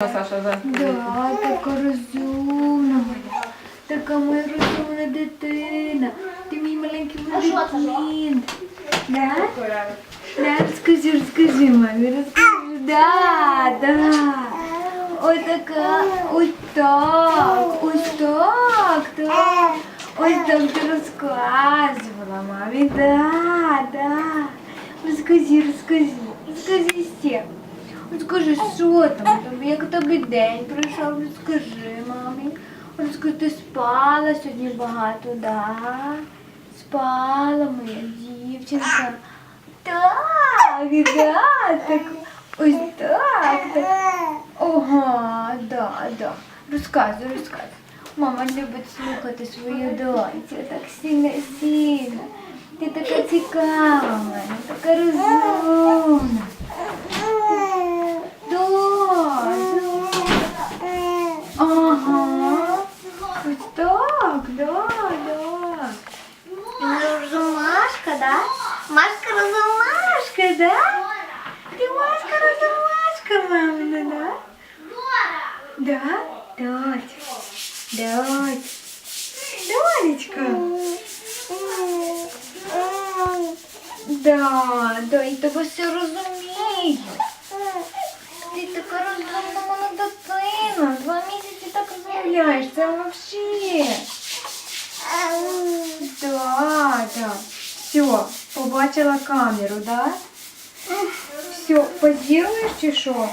Саша, за. Да, така розумна моя. Така моя розумна дитина. Ти мій маленький вундеркінд. Да? Да, розкажи, розкажи, мамі, розкажи. Да, да. Ось така, ось так, ось так, так. Ось так ти розказувала мамі. Да, да. Розкажи, розкажи, розкажи всім. Розкажи, що там, тебе, як тебе день пройшов, розкажи мамі. Розкажи, ти спала сьогодні багато, да? Спала моя дівчинка. Так, да, так, ось так, так. Ага, да, да. Розказуй, розказуй. Мама любить слухати свою доньцю так сильно сильно. Ти така цікава, мене, така так, да, да. Розумашка, да? Машка розумашка, да? Ти Машка розумашка, мамина, да? Да? Дочь. Дочь. Долечка. Да, да, і тебе все розумію. Ти така розумна мене дитина. Два місяці так розмовляєш. Це взагалі. Да, да. Все, побачила камеру, да? Все, позіруєш чи що?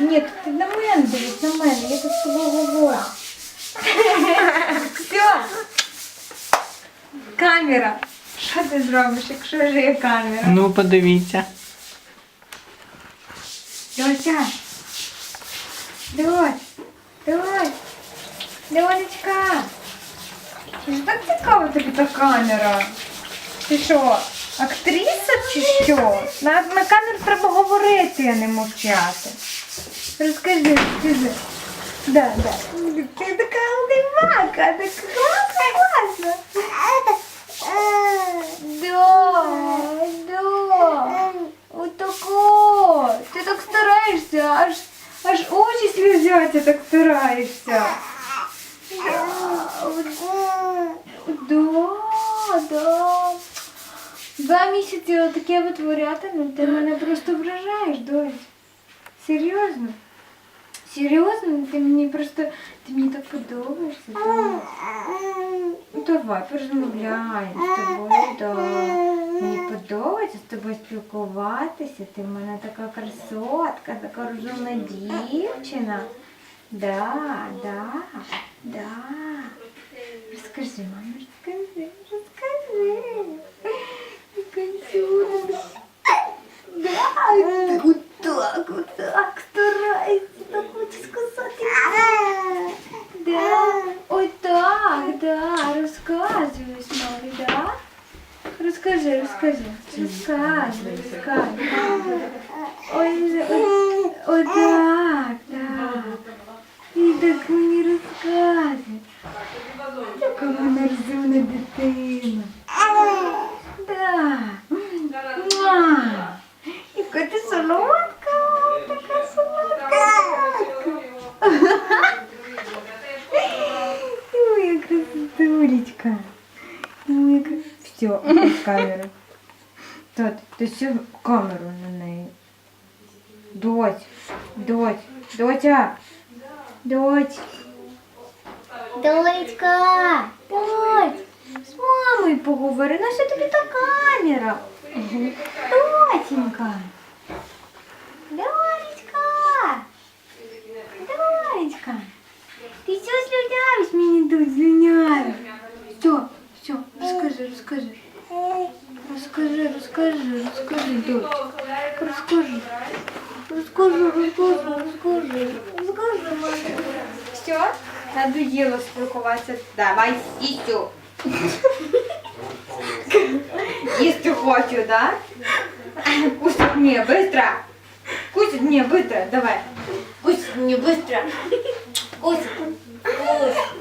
Ні, ти на мене дивись, на мене, я тут з тобою говорю. Все. Камера. Що ти зробиш, якщо вже є камера? Ну, подивіться. Дося. Дось. Дось. Донечка. Чи ж так цікаво тобі та камера? Ти що, актриса чи що? На, на камеру треба говорити, а не мовчати. Розкажи, розкажи. Да, да. Ти така лимака, така класна, класна. Да, да. Отако. Ти так стараєшся, аж, аж очі сльозяться, так стараєшся. Два місяці отаке витворяти, ну ти мене просто вражаєш, дось. Серйозно? Серйозно? Ну, Ти мені просто, ти мені так подобаєшся. Дось. Ну давай, порозмовляємо з тобою, да. Мені подобається з тобою спілкуватися. Ти в мене така красотка, така розумна дівчина. Да, да, да. Розкажи, мамі, Розкажи, розкажи, розкажи, розкажи. Ой, ой, ой, так, так. Ти так мені розказує. Така вона розумна дитина. Да. Муа. Яка ти солодка, така солодка. Моя красотулечка. Ти моя кра- Все, опять камеру. Тот, ти все камеру на неї. Дочь, дочь, доча, дочь. Дочка, дочь, з мамою поговори, наша тобі та камера. Доченька. Дочка. Дочка. Ти все слюнявиш мені тут, слюнявиш. Все, все, розкажи, розкажи. Розкажи, розкажи, розкажи, дочь. Розкажи. Розкажи, розкажи, розкажи. Розкажи, мамі. Все? Надоїло спілкуватися. Давай сісю. Їсти хочу, да? Кусок мне, быстро. Кусик мне, быстро, давай. Кусик мне, быстро. Кусик. Кусик.